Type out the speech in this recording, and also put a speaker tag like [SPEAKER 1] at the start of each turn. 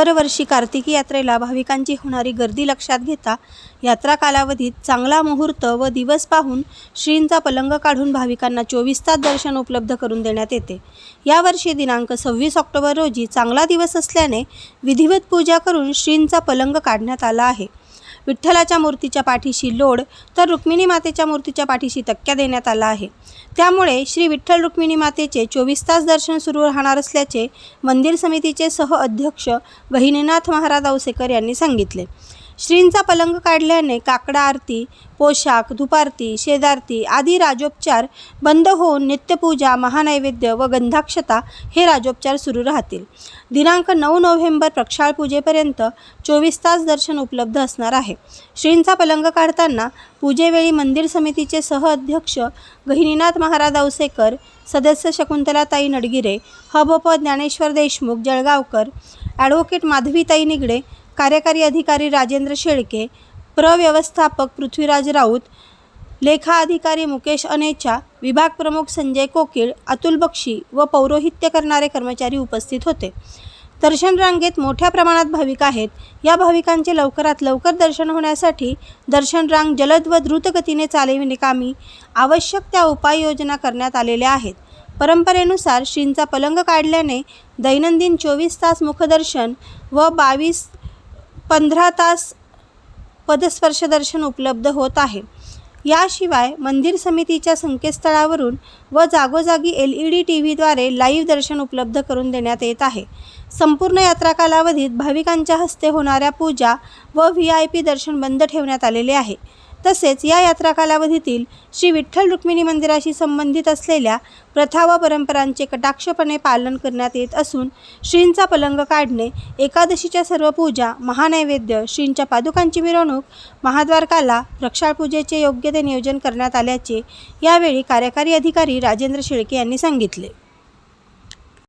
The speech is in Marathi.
[SPEAKER 1] दरवर्षी कार्तिकी यात्रेला भाविकांची होणारी गर्दी लक्षात घेता यात्रा कालावधीत चांगला मुहूर्त व दिवस पाहून श्रींचा पलंग काढून भाविकांना चोवीस तास दर्शन उपलब्ध करून देण्यात येते. यावर्षी दिनांक सव्वीस ऑक्टोबर रोजी चांगला दिवस असल्याने विधिवत पूजा करून श्रींचा पलंग काढण्यात आला आहे. विठ्ठलाच्या मूर्तीच्या पाठीशी लोड तर रुक्मिणी मातेच्या मूर्तीच्या पाठीशी तक्क्या देण्यात आला आहे. त्यामुळे श्री विठ्ठल रुक्मिणी मातेचे चोवीस तास दर्शन सुरू राहणार असल्याचे मंदिर समितीचे सह अध्यक्ष गहिनीनाथ महाराज औसेकर यांनी सांगितले. श्रींचा पलंग काढल्याने काकडा आरती पोशाख धुपारती शेजारती आदी राजोपचार बंद होऊन नित्यपूजा महानैवेद्य व गंधाक्षता हे राजोपचार सुरू राहतील. दिनांक नऊ नोव्हेंबर प्रक्षाळ पूजेपर्यंत चोवीस तास दर्शन उपलब्ध असणार आहे. श्रींचा पलंग काढताना पूजेवेळी मंदिर समितीचे सह अध्यक्ष गहिनीनाथ महाराज औसेकर सदस्य शकुंतलाताई नडगिरे हबप ज्ञानेश्वर देशमुख जळगावकर ॲडव्होकेट माधवीताई निगडे कार्यकारी अधिकारी राजेंद्र शेळके प्रव्यवस्थापक पृथ्वीराज राऊत लेखा अधिकारी मुकेश अनेचा विभाग प्रमुख संजय कोकिळ अतुल बक्षी व पौरोहित्य करणारे कर्मचारी उपस्थित होते. दर्शन रांगेत मोठ्या प्रमाणात भाविक आहेत. या भाविकांचे लवकरात लवकर दर्शन होण्यासाठी दर्शन रांग जलद व द्रुतगतीने चालविणे आवश्यक त्या उपाययोजना करण्यात आलेल्या आहेत. परंपरेनुसार श्रींचा पलंग काढल्याने दैनंदिन चोवीस तास मुखदर्शन व बावीस पंधरा तास पदस्पर्श दर्शन उपलब्ध होत आहे. याशिवाय मंदिर समितीच्या संकेतस्थळावरून व जागोजागी एल ई डी टी व्हीद्वारे लाईव्ह दर्शन उपलब्ध करून देण्यात येत आहे. संपूर्ण यात्रा कालावधीत भाविकांच्या हस्ते होणाऱ्या पूजा व व्ही आय पी दर्शन बंद ठेवण्यात आलेले आहे. तसेच या यात्रा कालावधीतील श्री विठ्ठल रुक्मिणी मंदिराशी संबंधित असलेल्या प्रथा व परंपरांचे कटाक्षपणे पालन करण्यात येत असून श्रींचा पलंग काढणे एकादशीच्या सर्व पूजा महानैवेद्य श्रींच्या पादुकांची मिरवणूक महाद्वारकाला प्रक्षाळपूजेचे योग्य ते नियोजन करण्यात आल्याचे यावेळी कार्यकारी अधिकारी राजेंद्र शेळके यांनी सांगितले.